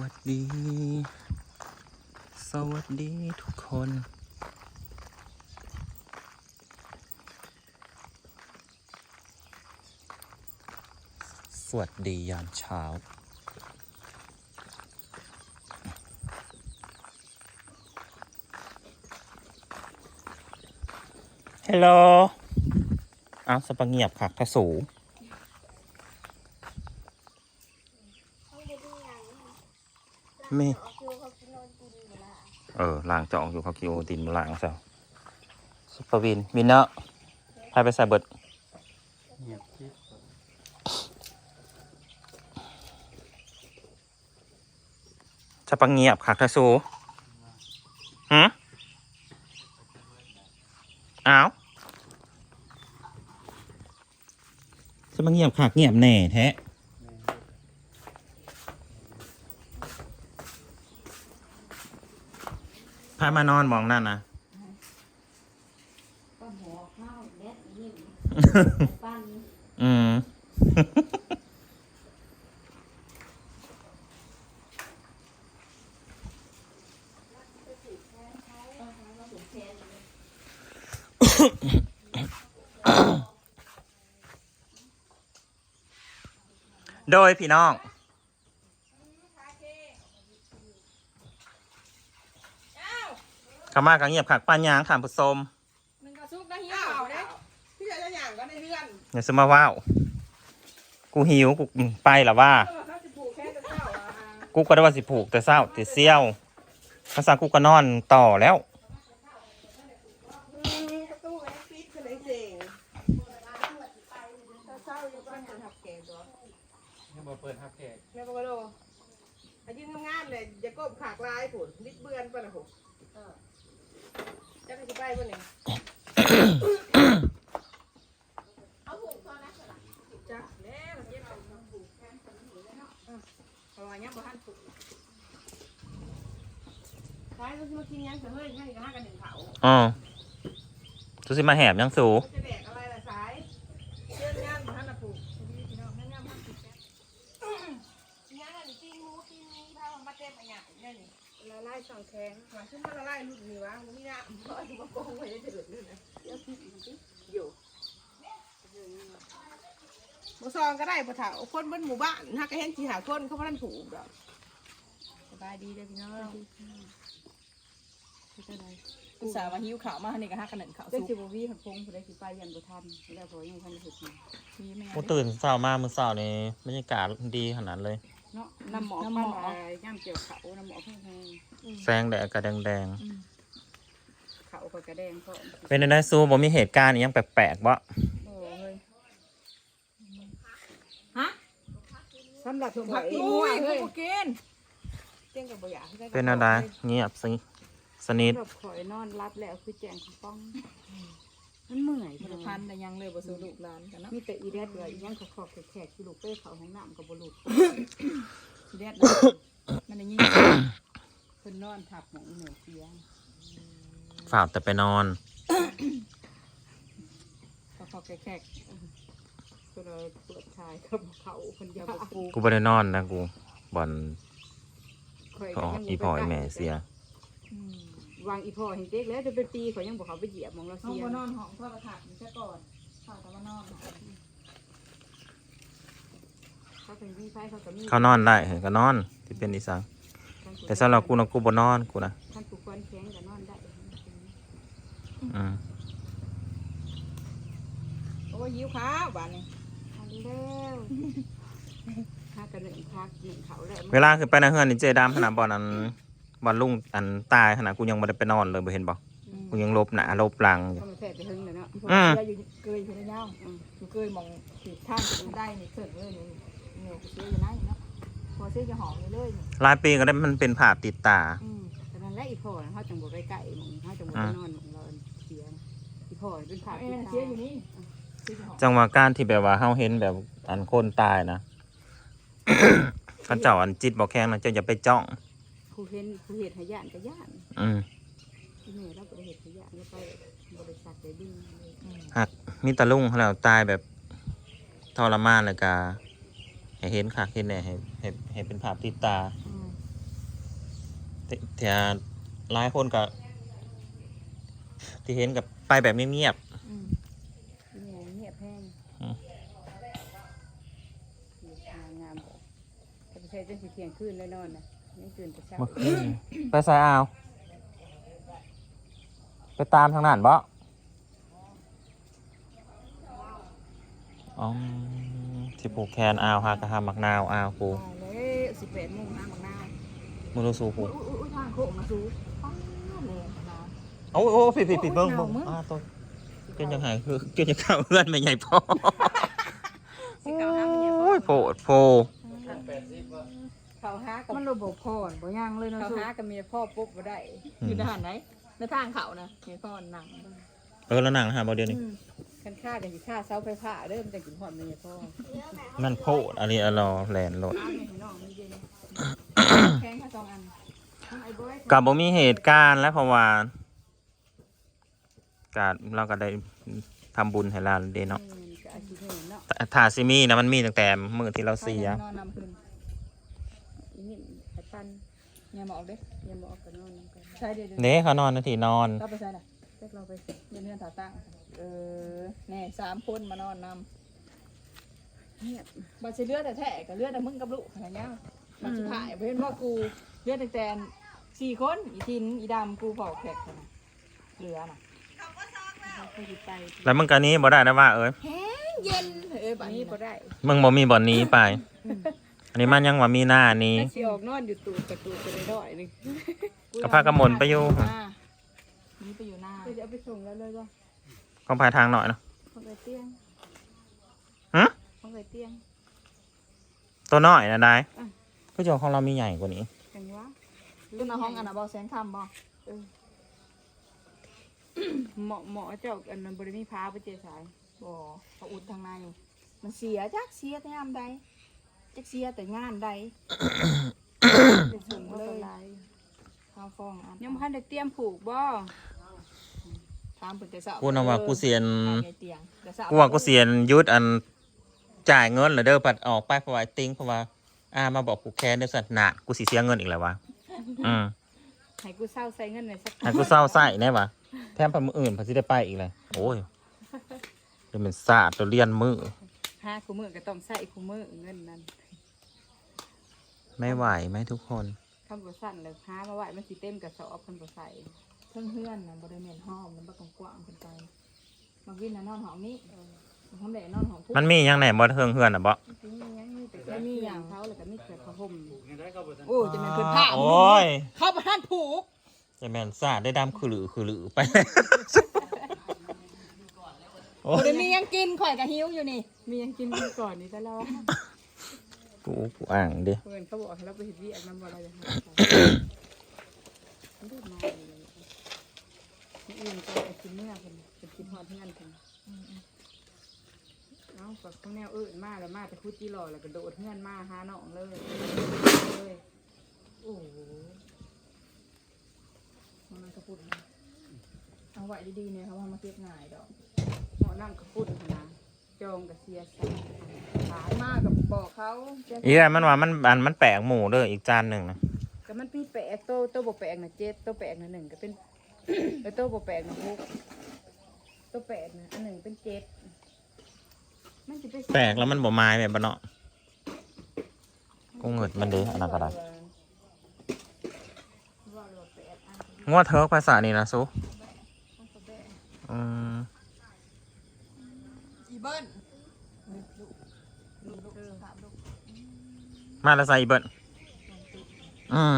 วัสดี สวัสดีทุกคน สวัสดียามเช้า ฮัลโหลอ้าวสปาเงียบคักทะสู ไม่เออล้างจองอยู่เขาคิวตินมาล้างซะซุปเปอร์วินวินเนอร์พายไปใส่เบิดเงียบคิดสปาเงียบคักทะสูหืมอ้าวสปาเงียบคักเงียบแน่แท้ พายมานอนมองนั่นนะก็หมอข้าวเล็ดยิ่งปั้นอืมโดยพี่น้อง ขามากังเงียบขักป้านยางขามผสมมันก็ซุกได้เหี่ยวเอาเด้พี่จะจะอย่างก็ในเรือนอย่าสมาว้าวกูหิวกูไปละว่า เออเขาจะผูกแค่จะเจ้าอะกูก็ได้ว่าสิผูกแต่เศร้าแต่เซี่ยวภาษากูก็นอนต่อแล้ว อืมประตูไอ้ปิดคือไหนเจ๋งถ้าเศร้าอยู่บ้านคนหับแก่ตัวยังบ่เปิดฮับแขกแม่บอกว่าโดอายืนงานเลยอย่าก้มขากลายผุนนิดเบือนป่ะนะผม จะไปที่ไปป่ะเนี่ยจ้ะแล้วเย็บเอาผูกแขนคนนี้เลยเนาะอะเพราะว่ายังบ่ทันผูกท้ายก็คือมากินยังแต่เฮ้ยให้กันห้ากันหนึ่งเขาอ๋อทุสิมาแหบยังสูจะแดกอะไรล่ะสายเชื่องานบ่ทันน่ะผูกพี่น้องงานๆมันผูกแขนงานอะไรตีงูตีนี้พามาเต็มอะไรอย่างเงี้ยนี่ ละลายสองแข็งหวานขึ้นมาละลายรุ่นนี้วะมึงนี่นะเพราะอยู่มาโกงไว้จะเดือดนี่นะเดี๋ยวพี่อีกทีอยู่บ่ซองก็ได้บ่ถาคนบนหมู่บ้านฮักก็เห็นสิหาคนเขาบ่ทันถูกดอกสบายดีเด้อพี่น้องอุตส่าห์มาหิวข่าวมาให้นี่ก็ฮักกันหนึ่งข่าวได้ซุกสิบวิหันพงผู้ใดสิไปยันบุทันแล้วพอยังทันสุดมีแม่กูตื่นเช้ามามือเช้านี่บรรยากาศดีขนาดเลย เนาะน้ำหมอปั้นย่ำเกี่ยวเขาน้ำหมอแพงแสงแดดกระแดงแดงเขาก็กระแดงก็ๆเป็นได้สู้บ่มีเหตุการณ์อิหยังแปลกๆบ่โอ้ยฮะสำหรับผมผักเออีงอุ้ยเฮ้กูยบ่กินเจ้งกับบ่อยากให้ได้เป็นอะไรเงียบสิสนิทรบข่อยนอนรับแล้วคือแจงคุณป้อง มันเมื่อยมัน พันแต่ยังเลยบ่สู้ลูกหลานกันเนาะมีแต่อีแดดเลยยังขอขอบแขกที่ลูกเป้เขาห้องน้ำกับบลูกทีแรกมันได้ยินเพิ่นนอนทับหมองเหนือเสียงฝากแต่ไปนอน ขอขอบแขกก็เลยเปิดชายกับเขาคนยาวปูกูบ่ได้นอนนะกูบ่อนข่อยพ่อก็ยังอีพ่ออีแม่เสีย อืม วางอีพ่อเห็นเด็กแล้วจะเป็นปีเขายังบอกเขาไปเหยียบมองเราห้องเสียบ่นอนห้องโทรทัศน์นี่ซะก่อนข้าวแต่ว่านอนเขาเป็นพี่ไฟเขาก็มีเขานอนได้เห็นก็นอนที่เป็นอีสังแต่สำหรับกูนะกูบ่นอนกูนะท่านปลูกควันแข็งก็นอนได้อืมโอ้ยหิวข้าวบ้านนี้ทันแล้วถ้ากันหนึ่งพักยิงเขาแล้ว เวลาคือไปนะเฮือนนี่เจดามขนาดบ่อนอัน บ่อนลุงอันตายขนาดกูยังบ่ได้ไปนอนเลยบ่เห็นบ่กูยังลบหน้าลบหลังอยู่ก็มาแทบไปหึงเลยเนาะอืม เกยอยู่เกยอยู่ในย่างอยู่เกยมองผิดทางจะดูได้นี่เกิดเลยนี่เหนียวกูซื้ออยู่นะเนาะพอซื้อจะหอมเลยเลยหลายปีก็ได้มันเป็นภาพติดตา อืมแต่นั้นแหละอีพ่อเขาจังบ่ไปไก่มองเขาจังบ่ไปนอนมองเราเสียอีพ่อเป็นผ่าเอ้ที่ยตาเสียอยู่นี่ซื้อจะหอมจังหวะการที่แบบว่าเฮาเห็นแบบอันคนตายนะ เขาเจ้าอันจิตบ่แข็งนะเจ้าอย่าไปจ้อง ผู้เห็นผู้เหตุหายานก็ย่านอืมที่แม่เราบ่เหตุหายานแล้วไปบริษัทได้ดีหักมีตาลุงเขาแล้วตายแบบทรมานเลยกาให้เห็นค่ะเห็นแน่ให้ให้ให้เป็นภาพติดตาอืมแต่แต่หลายคนก็ที่เห็นกับไปแบบเงียบอืมเนี่ยเงียบแห้งอืมงามงามๆบอกแต่ไปใช้จนสิเที่ยงคืนเลยนอนนะ ยังตื่นแต่เช้าๆเมื่อคืนไปใส่อาวไปตามทางนั้นบ่อ๋อที่ผูกแคนอาวฮากะฮามักนาวอาวกูตายเลยสิบแปดโมงห้าโมงนาวมุรุสูอุ้ผูยอุ้ยอุ้ยทางโค้งมาสูป้าเลยนะโอ้โอ้ผิดผิดผิดเบิ้งเบิ้งโอ้ยหนาวมึงอ่าตัวเกินยังไงคือเกินยังเข้าเพื่อนไม่ใหญ่พอ สิเก่าห้ามเนี่ยโอ้ยโผดโพแปดสิบว่า เขาหากับมันระบบพ่อนบ่ย่างเลยเนาะเขาสู้หากับเมียพ่อปุ๊บบ่ได้อยู่ในหันไหนในทางเขานะเห็นพ่อหนังเออแล้วนั่งนะฮะบอเดียวนี้คันฆ่ากันอยู่ฆ่าเสาไฟฟ้าเริ่มจะกินหอดเมียพ่อมันโพดอันนี้อะรอแลนรถอ้าวเนี่ยน้องมีเย็นแข้งแค่สองอันทั้งไอ้บอยกับบ่มีเหตุการณ์และเพราะว่าการเราก็ได้ทำบุญให้เราเดเนาะอืมก็อาชีพเห็นเนาะแต่ถ้าซิมีนะมันมีตั้งแต่มือที่เราเสีย นอนนำคืนอีนี่ไอ้ปัน เนี่ยหมออกเด้เนี่ยหมอออกก็นอนนำกันใช่เดี๋ยวเดี๋ยวเด้เขานอนนาทีนอน เราไปใช่น่ะเด็กเราไปเรียนเรียนถาตั้งเออแน่สามคนมานอนนำเนี่ยบาสิเลือดแต่แท้กับเลือดแต่มึงกับลูกขนาดเนี้ยมันสุดท้ายเพื่อนว่ากูเลือดแต่แต่สี่คนอีทินอีดำกูเผาแขกขนาดเหลือน่ะเขาหยิบไปแล้วมึงกันนี้บ่ได้นะว่าเอ้ยแห้งเย็นเอ้ยแบบนี้ก็ได้มึงบ่มีบ่อนนี้ไปอั นนี้มันยังว่ามีหน้านี้ถ้าสิออกนอนอยู่ตูดกระตูดจะได้ด้อยหนึงก็พากระมนไปอยู่อ่านี่ไปอยู่หน้าเดี๋ยวเอาไปส่งแล้วเลยก็ก็พายทางหน่อยเนาะห้องไอเตียงฮะห้องไอเตียงตัวน้อยนะได้อะก็จะของเรามีใหญ่กว่านี้กันวะรุ่นเอาห้องอันน่ะบ่แสงคำบ่หมอหมอเจ้าอันนั้นบริมีพาไปเจสายบ่เขาอุดทางในมันเสียจักเสียแต่ยามใด จักเสียแต่งานใดเป็นส่งเลยข้าวฟองอันยังพันได้เตรียมผูกบ่ถามเพิ่นแต่เช้ากูนว่ากูเสียนภายในเตียงแต่เช้ากูว่ากูเสียนยุดอันจ่ายเงินเหรอเด้อปัดออกไปเพราะว่าติ้งเพราะว่าอามาบอกกูแค้นเด้อสัตว์หนากูสิเสียเงินอีกแล้ววะอืมให้กูเศร้าใส่เงินในสักให้กูเศร้าไส้แน่วะแถมพันมืออื่นพันสิได้ไปอีกเลยโอ้ยเดี๋ยวเป็นศาสตร์ตัวเลียนมือห้าคู่มือก็ต้องใส่คู่มือเงินนั้น ไม่ไหวไหมทุกคนคำบ่สั่นเลยหามาไหวมันสิเต็มกระสอบคันบ่ใส่เพิ่งเฮือนน่ะบ่ได้แม่นห้องมันบ่ต้องกว้างเพิ่นไปมาวินน่ะนอนห้องนี้ทำได้นอนห้องผู้มันมีหยังไหนบ่เทิงเฮือนอะบ่มีหยังมีแต่แค่มีอย่างเขาแล้วก็มีแต่ผ้าห่มยังได้เข้าไปทันโอ้จะแม่นเพิ่นผ้าโอ้ยเข้าบ่ทันผูกจะแม่นศาสตร์ได้ดำคือหรือคือหรือไปโอ้บ่ยได้มีหยังกินข่อยก็หิวอยู่นี่ มีหยังกินกันก่อนนี่ก็แล้ว กูกูอ่างดิเพื่อนเขาบอกให้เราไปเห็นวิอันนั้นบ่เราจะหาไปเดินมาเลยนี่อื่นก็ไอ้กินเมื่อเพิ่นเป็นกินฮอดเฮือนเพิ่นเอ้ากับข้างแนวอื่นมาแล้วมาแต่คุดจีรอแล้วก็โดดเฮือนมาหาน้องเลยเลยโอ้โหมันกระปุกเอาไว้ดีๆเนี่ยเขาเอามาเก็บง่ายดอกหมอนั่งกระปุกนะ จองกับเสียใส่ขายมากกับบอกเขาจะอีแมันว่ามันอันมันแปลกหมูเด้ออีกจานหนึ่งนะก็มันปีแปลกโตโตบ่แปลกนะเจ็ดโตแปลกนะหนึ่งก็เป็นเออโตบ่แปลกนะหกโตแปลกนะอันหนึ่งเป็นเจ็ดมันจะไปแปลกแล้วมันบ่ไม้แบบบ่เนาะกูเงิดมันดิอันนั้นก็ได้ว่าเราแปลกอะงวดเทิร์กภาษานี่นะซุอืม อีเบิ้นมาแล้วใส่อีเบิ้ลอืม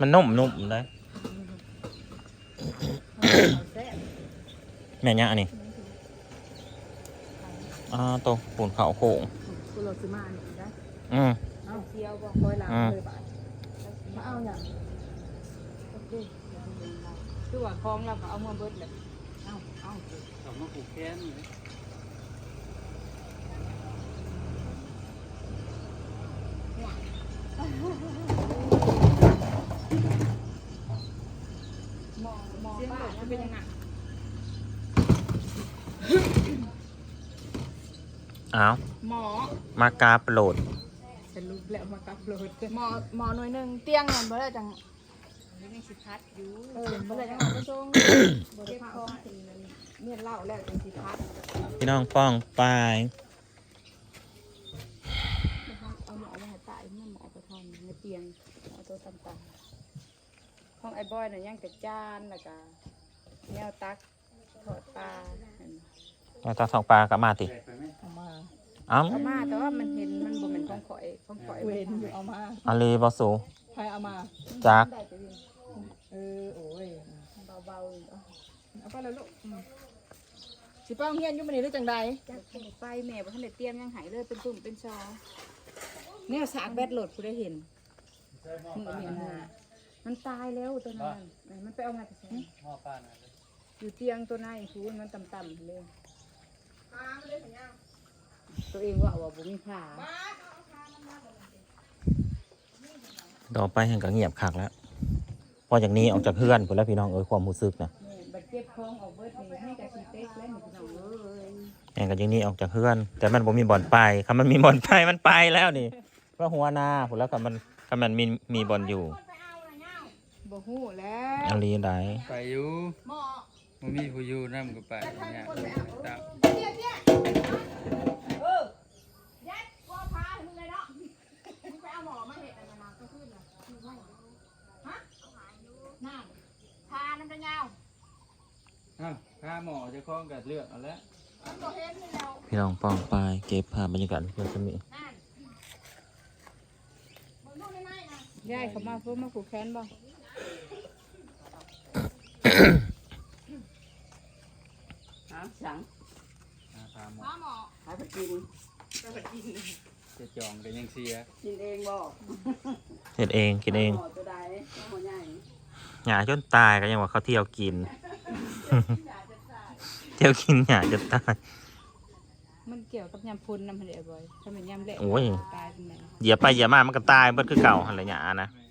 มันนุ่มนุ่มเลยเอาแซ่บแม่นยังอันนี้อ่าโตวปูนเขาโค้งกูรอซื้อมาอันนี้ได้อืมเอาเที่ยวบ่คอยหลังอืมเลยบาทมาเอาหยังโอเคคือว่าคลองเราก็เอามาเบิดเลยเอาเอาสองมาผูกแค้นเลย หมอหมอป้าจะ เป็นยังไงอ้าวหมอ มากาโปรดสรุปแล้วมากับโหลดหมอหมอหน่วยหนึงเตียงนั่นบ่ได้จังนี่ยังสิพัดอยู่เออเมื่อไหร่จะมาส่งบริเก็บภาของคถึงเมียนเหล้าแล้วจังสิพัดพี่น้องป้องปลายเอาหมอมาให้ตายมันหมอไปทำในเตียงเอาตัวต่ำๆของไอ้บอยน่ะยังแต่จานแล้วก็ แนวตักทอดปลาเห็นบ่มาตาทองปลากับมาติแจกไปไหมเอามาอ้ำเอามาแต่ว่ามันเห็นมันบ่เหมือนของข่อยของข่อยเวนอยู่เอามาอาลีบอสูใครเอามา จัก ได้ไปเรียนเออโอ้ยเบาๆอยู่เอาเอาไปแล้วลูกอืมสิป้าเฮียนอยู่มันนี่หรือจังใดจักไปแม่บ่ทันได้เตรียมยังหายเลยเป็นตุ่มเป็นชอแนวสากแบตโหลดผู้ได้เห็นใช่หม้อมือปลาเนี่ยนะนะมันตายแล้วตัวนั้นเออมันไปเอามาจากไหน หม้อปลานะ อยู่เตียงตัวนั้นคูมันต่ำๆเลยพามาเลยสัญญาตัวเองว่าว่าบ่มีผ้าต่อไปเห็นก็เงียบคักแล้ว พอจากนี้ออกจากเพื่อนผมแล้วพี่น้องเอ้ยความรู้สึกนะแม่บัดเจ็บท้องออกเบิดนี่ให้กับชีเต็กแล้วหนูพี่น้องเอ้ยเองก็ยังนี้ออกจากเพื่อน แต่มันบ่มีบ่อนไปคำมันมีบ่อนไปมันไปแล้วนี่เพราะหัวหน้าผมแล้วก็มันก็มันมีมีบ่อนอยู่บ่ฮู้แล้วอาลีไดไปอยู่ มันมีผู้อยู่นั่นก็ไปเนี่ยตามเออยัดว่าพาให้มึงเลยเนาะมึงไปเอาหมอมาเห็ดอะไรมาก็ขึ้นเลยฮะนั่นพาน้ำตาลยาวอ้าวข้าหมอเจะคล้าของกับเลือกเอาแล้วมันก็เห็นนี่แล้วพี่น้องป้องไปเก็บภาพบรรยากาศเพื่อนจะมีนั่นมึงดูในไม้นะยายเขามาเพิ่มมาผูกแขนบ่หา สังหาพาหมอพาหมอหาไปกินจะจองกันยังเสียกินเองบ่เห็ดเองกินเองหม้อตัวใดหม้อใหญ่หยาจนตายก็ยังว่าเขาเที่ยวกิน เที่ยวกินหยาจนตาย มันเกี่ยวกับยำพุนนำหั่นเด้อบ่อยถ้าเป็นยำเละโอ้ย ตายเป็นไง เหยียบไปเหยียบมามันก็ตายเบิดคือเก่าหันละหยานะแม่